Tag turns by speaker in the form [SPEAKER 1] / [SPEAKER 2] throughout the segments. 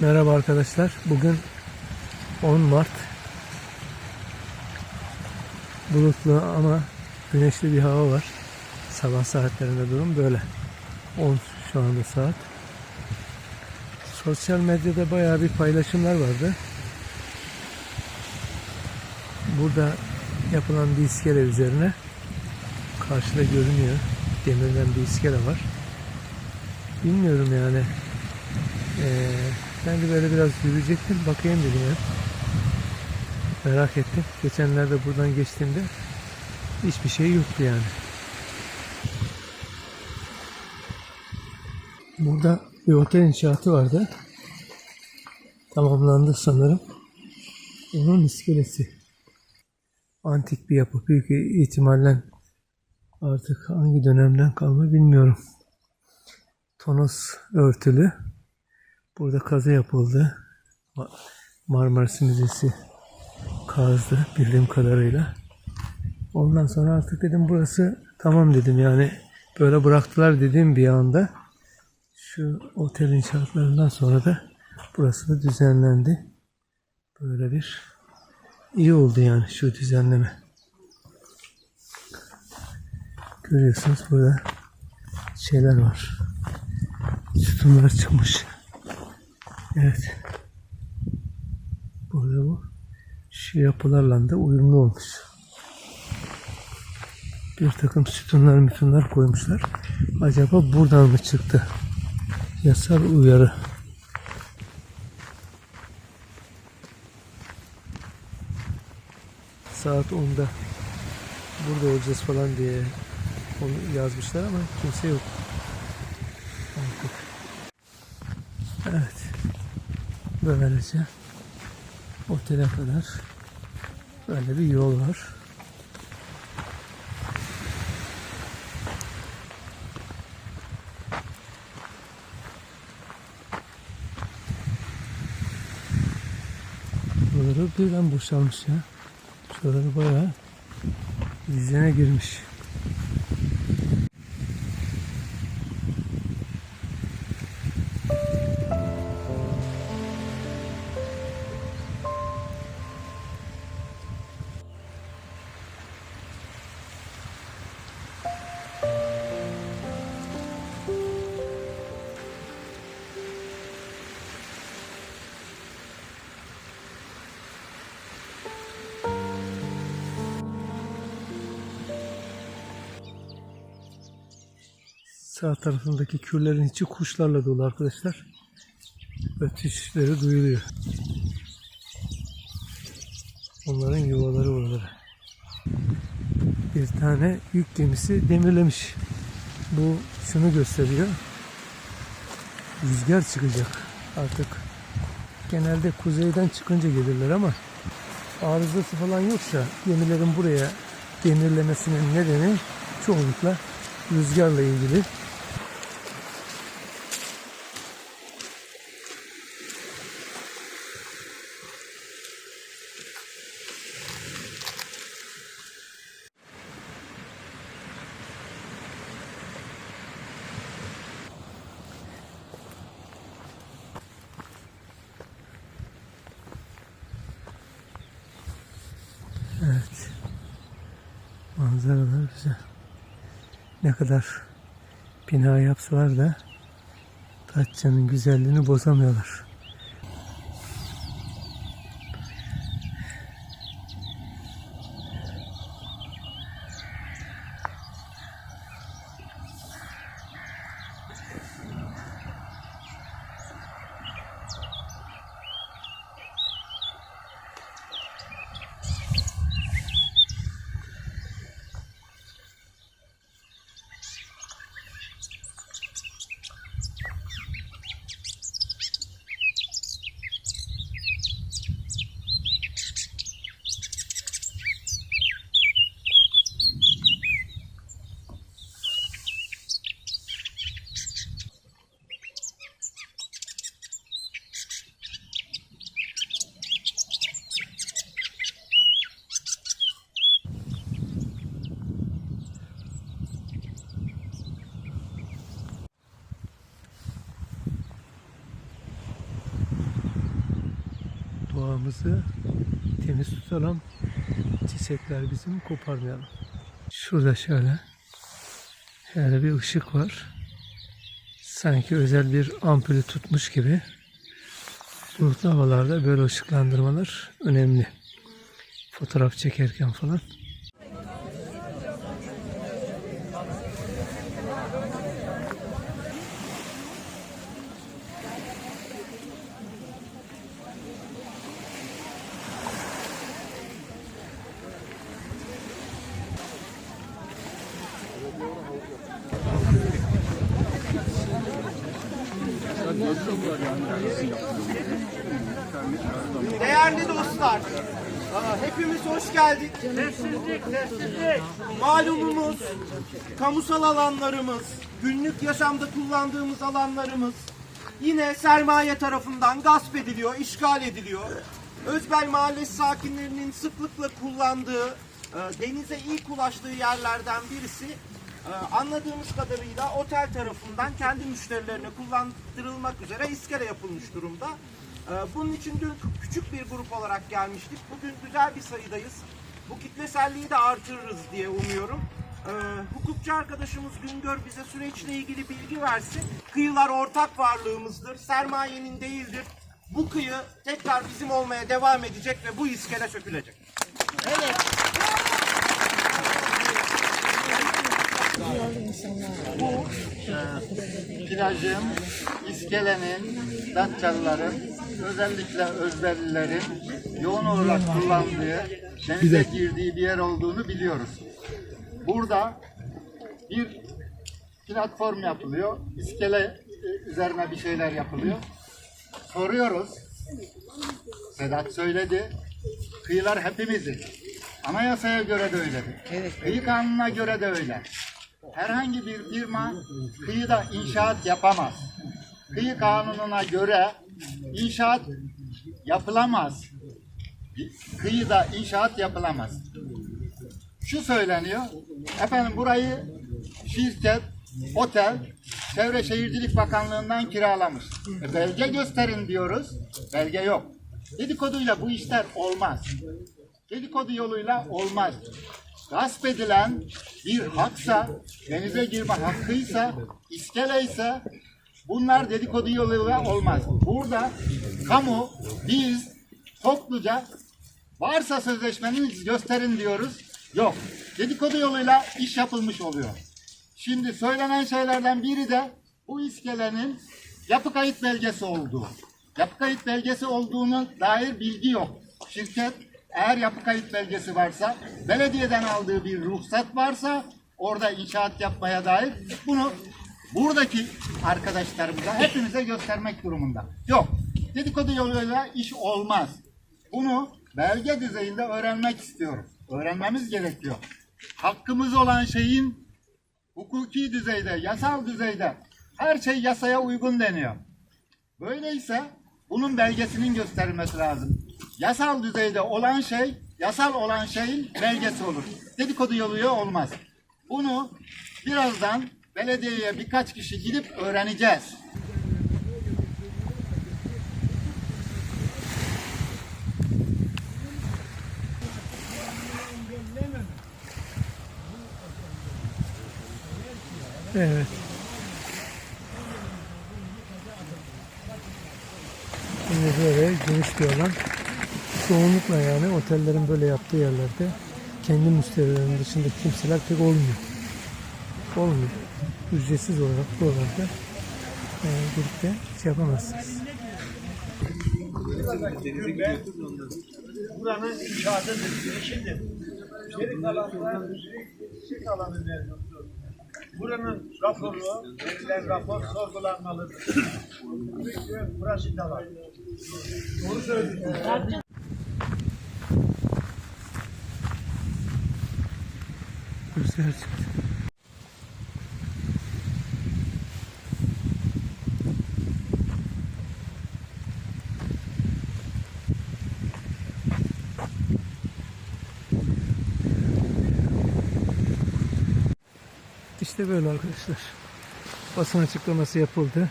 [SPEAKER 1] Merhaba arkadaşlar. Bugün 10 Mart. Bulutlu ama güneşli bir hava var. Sabah saatlerinde durum böyle. 10 şu anda saat. Sosyal medyada bayağı bir paylaşımlar vardı. Burada yapılan bir iskele üzerine karşıda görünüyor. Demirden bir iskele var. Bilmiyorum yani. Ee, ben de böyle biraz yürüyecektim. Bakayım dedim ya. Merak ettim. Geçenlerde buradan geçtiğimde hiçbir şey yoktu yani. Burada bir otel inşaatı vardı. Tamamlandı sanırım. Onun iskelesi. Antik bir yapı. Büyük ihtimalle artık hangi dönemden kalma bilmiyorum. Tonos örtülü. Burada kazı yapıldı. Ma- Marmaris Müzesi kazdı bildiğim kadarıyla. Ondan sonra artık dedim burası tamam dedim yani böyle bıraktılar dediğim bir anda şu otel inşaatlarından sonra da burası da düzenlendi. Böyle bir iyi oldu yani şu düzenleme. Görüyorsunuz burada şeyler var. Sütunlar çıkmış. Evet. Burada bu şu yapılarla da uyumlu olmuş. Bir takım sütunlar mütunlar koymuşlar. Acaba buradan mı çıktı? Yasal uyarı. Saat 10'da burada olacağız falan diye onu yazmışlar ama kimse yok. Evet. Böylece otele kadar böyle bir yol var. Buraları birden boşalmış ya. Şuraları bayağı dizine girmiş. Sağ tarafındaki kürlerin içi kuşlarla dolu arkadaşlar. Ötüşleri duyuluyor. Onların yuvaları oraları. Bir tane yük gemisi demirlemiş. Bu şunu gösteriyor. Rüzgar çıkacak artık. Genelde kuzeyden çıkınca gelirler ama arızası falan yoksa gemilerin buraya demirlemesinin nedeni çoğunlukla rüzgarla ilgili. Evet. Manzaralar güzel. Ne kadar bina yapsalar da Datça'nın güzelliğini bozamıyorlar. Doğamızı temiz tutalım. Çiçekler bizim koparmayalım. Şurada şöyle şöyle bir ışık var. Sanki özel bir ampulü tutmuş gibi. Bulutlu havalarda böyle ışıklandırmalar önemli. Fotoğraf çekerken falan.
[SPEAKER 2] Değerli dostlar, hepimiz hoş geldik. Malumumuz, kamusal alanlarımız, günlük yaşamda kullandığımız alanlarımız yine sermaye tarafından gasp ediliyor, işgal ediliyor. Özbel Mahallesi sakinlerinin sıklıkla kullandığı, denize ilk ulaştığı yerlerden birisi anladığımız kadarıyla otel tarafından kendi müşterilerine kullandırılmak üzere iskele yapılmış durumda. Ee, Bunun için dün küçük bir grup olarak gelmiştik. Bugün güzel bir sayıdayız. Bu kitleselliği de artırırız diye umuyorum. Ee, hukukçu arkadaşımız Güngör bize süreçle ilgili bilgi versin. Kıyılar ortak varlığımızdır, sermayenin değildir. Bu kıyı tekrar bizim olmaya devam edecek ve bu iskele sökülecek.
[SPEAKER 3] Plajın, iskelenin, Datçalıların, özellikle Özbelilerin yoğun olarak kullandığı, denize girdiği bir yer olduğunu biliyoruz. Burada bir platform yapılıyor, iskele e, üzerine bir şeyler yapılıyor. Soruyoruz, Sedat söyledi, kıyılar hepimizin. Anayasaya göre de öyledir. Kıyı kanununa göre de öyle. Herhangi bir firma kıyıda inşaat yapamaz. Kıyı kanununa göre inşaat yapılamaz. Kıyıda inşaat yapılamaz. Şu söyleniyor. Efendim burayı şirket, otel, Çevre Şehircilik Bakanlığı'ndan kiralamış. E, belge gösterin diyoruz. Belge yok. Dedikoduyla bu işler olmaz. Dedikodu yoluyla olmaz. Gasp edilen bir haksa, denize girme hakkıysa, iskele ise bunlar dedikodu yoluyla olmaz. Burada kamu, biz topluca varsa sözleşmeniz gösterin diyoruz. Yok. Dedikodu yoluyla iş yapılmış oluyor. Şimdi söylenen şeylerden biri de bu iskelenin yapı kayıt belgesi olduğu. Yapı kayıt belgesi olduğunu dair bilgi yok. Şirket eğer yapı kayıt belgesi varsa, belediyeden aldığı bir ruhsat varsa orada inşaat yapmaya dair bunu buradaki arkadaşlarımıza hepimize göstermek durumunda. Yok. Dedikodu yoluyla iş olmaz. Bunu belge düzeyinde öğrenmek istiyoruz. Öğrenmemiz gerekiyor. Hakkımız olan şeyin hukuki düzeyde, yasal düzeyde her şey yasaya uygun deniyor. Böyleyse bunun belgesinin gösterilmesi lazım. Yasal düzeyde olan şey, yasal olan şeyin belgesi olur. Dedikodu yoluyla olmaz. Bunu birazdan belediyeye birkaç kişi gidip öğreneceğiz.
[SPEAKER 1] Evet. Şimdi böyle geniş bir alan. Çoğunlukla yani otellerin böyle yaptığı yerlerde kendi müşterilerinin dışında kimseler pek olmuyor. Olmuyor. Ücretsiz olarak buralarda e, gelip de şey yapamazsınız.
[SPEAKER 2] Buranın inşaatıdır, girişidir. Geri kalanlar küçük alanı. Buranın raporu, verilen rapor sorgulanmalıdır. Burası da var. Doğru söylüyorsun.
[SPEAKER 1] Rüzgar çıktı. İşte böyle arkadaşlar. Basın açıklaması yapıldı.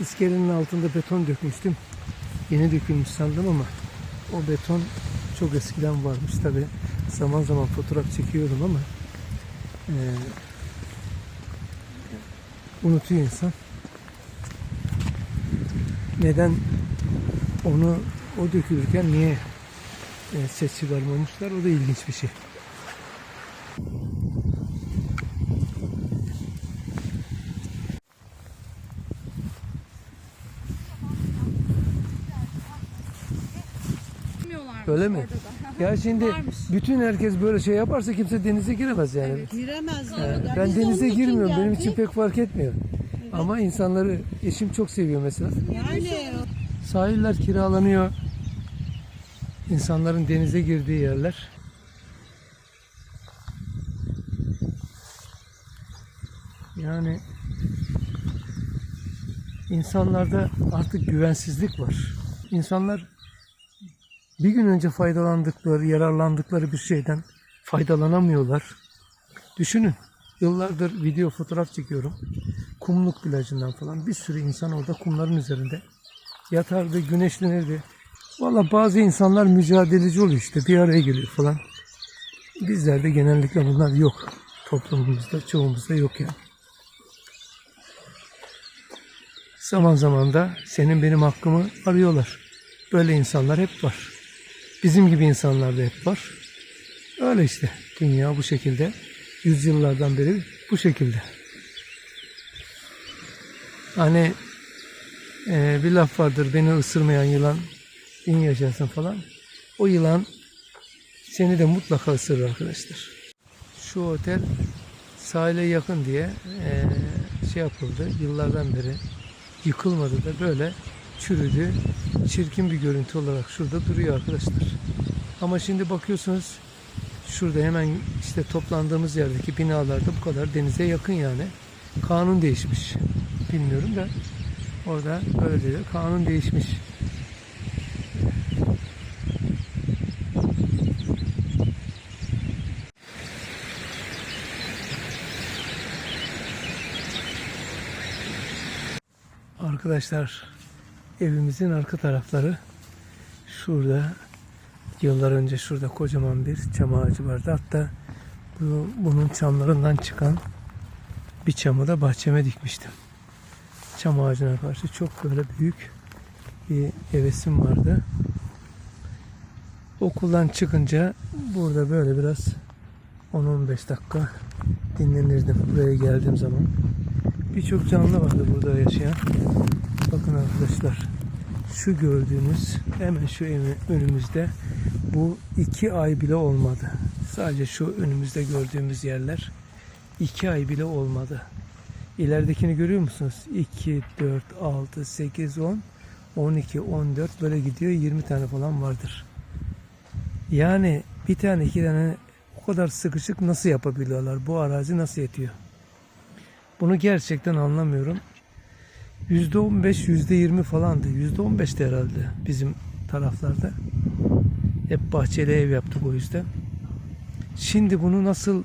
[SPEAKER 1] İskelenin altında beton dökmüştüm. Yeni dökülmüş sandım ama o beton çok eskiden varmış tabi. Zaman zaman fotoğraf çekiyorum ama eee, unutuyor insan. Neden onu o dökülürken niye e, ses çıkarmamışlar o da ilginç bir şey. Öyle mi? Ya şimdi
[SPEAKER 4] Varmış.
[SPEAKER 1] bütün herkes böyle şey yaparsa kimse denize giremez yani.
[SPEAKER 5] Giremezler.
[SPEAKER 1] Ee,
[SPEAKER 5] Ya
[SPEAKER 1] ben
[SPEAKER 5] biz de
[SPEAKER 1] denize
[SPEAKER 5] onun için
[SPEAKER 1] girmiyorum. Benim için
[SPEAKER 5] geldik.
[SPEAKER 1] pek fark etmiyor. Ama insanları eşim çok seviyor mesela.
[SPEAKER 5] Yani
[SPEAKER 1] Sahiller kiralanıyor. İnsanların denize girdiği yerler. Yani insanlarda artık güvensizlik var. İnsanlar bir gün önce faydalandıkları, yararlandıkları bir şeyden faydalanamıyorlar. Düşünün. Yıllardır video fotoğraf çekiyorum. Kumluk plajından falan. Bir sürü insan orada kumların üzerinde yatardı, güneşlenirdi. Valla bazı insanlar mücadeleci oluyor işte bir araya geliyor falan. Bizlerde genellikle bunlar yok. Toplumumuzda çoğumuzda yok yani. Zaman zaman da senin benim hakkımı arıyorlar. Böyle insanlar hep var. Bizim gibi insanlar da hep var. Öyle işte dünya bu şekilde. Yüzyıllardan beri bu şekilde. Hani ee, bir laf vardır beni ısırmayan yılan bin yaşasın falan. O yılan seni de mutlaka ısırır arkadaşlar. Şu otel sahile yakın diye ee, şey yapıldı yıllardan beri yıkılmadı da böyle çürüdü. Çirkin bir görüntü olarak şurada duruyor arkadaşlar. Ama şimdi bakıyorsunuz şurada hemen işte toplandığımız yerdeki binalarda bu kadar denize yakın yani. Kanun değişmiş. Bilmiyorum da Orada böyle diyor. Kanun değişmiş. Arkadaşlar evimizin arka tarafları şurada yıllar önce şurada kocaman bir çam ağacı vardı. Hatta bu, bunun çamlarından çıkan bir çamı da bahçeme dikmiştim çam ağacına karşı çok böyle büyük bir hevesim vardı. Okuldan çıkınca burada böyle biraz 10-15 dakika dinlenirdim buraya geldiğim zaman. Birçok canlı vardı burada yaşayan. Bakın arkadaşlar şu gördüğünüz hemen şu önümüzde bu iki ay bile olmadı. Sadece şu önümüzde gördüğümüz yerler iki ay bile olmadı. İleridekini görüyor musunuz? 2, 4, 6, 8, 10, 12, 14 böyle gidiyor. 20 tane falan vardır. Yani bir tane iki tane o kadar sıkışık nasıl yapabiliyorlar? Bu arazi nasıl yetiyor? Bunu gerçekten anlamıyorum. %15, %20 falandı. %15'ti herhalde bizim taraflarda. Hep bahçeli ev yaptık o yüzden. Şimdi bunu nasıl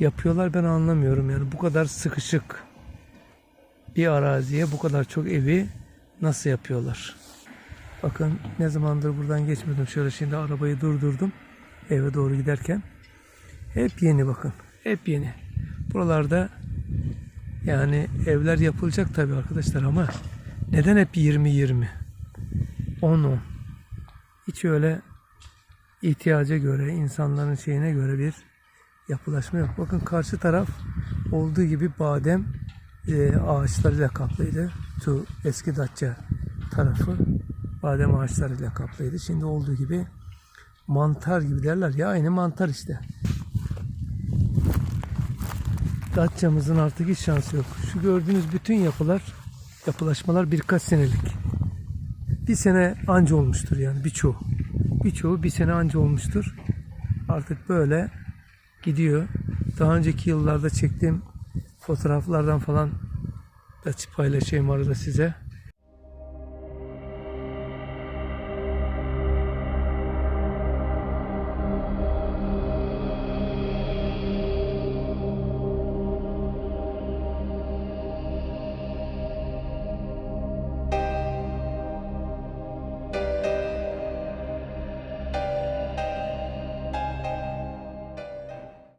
[SPEAKER 1] yapıyorlar ben anlamıyorum. Yani bu kadar sıkışık bir araziye bu kadar çok evi nasıl yapıyorlar? Bakın ne zamandır buradan geçmedim. Şöyle şimdi arabayı durdurdum. Eve doğru giderken. Hep yeni bakın. Hep yeni. Buralarda yani evler yapılacak tabii arkadaşlar ama neden hep 20-20? 10-10. Hiç öyle ihtiyaca göre, insanların şeyine göre bir yapılaşma yok. Bakın karşı taraf olduğu gibi badem e, ağaçlarıyla kaplıydı. Şu eski Datça tarafı badem ağaçlarıyla kaplıydı. Şimdi olduğu gibi mantar gibi derler ya aynı mantar işte. Datça'mızın artık hiç şansı yok. Şu gördüğünüz bütün yapılar, yapılaşmalar birkaç senelik. Bir sene anca olmuştur yani birçoğu. Birçoğu bir sene anca olmuştur. Artık böyle gidiyor. Daha önceki yıllarda çektiğim fotoğraflardan falan da paylaşayım arada size.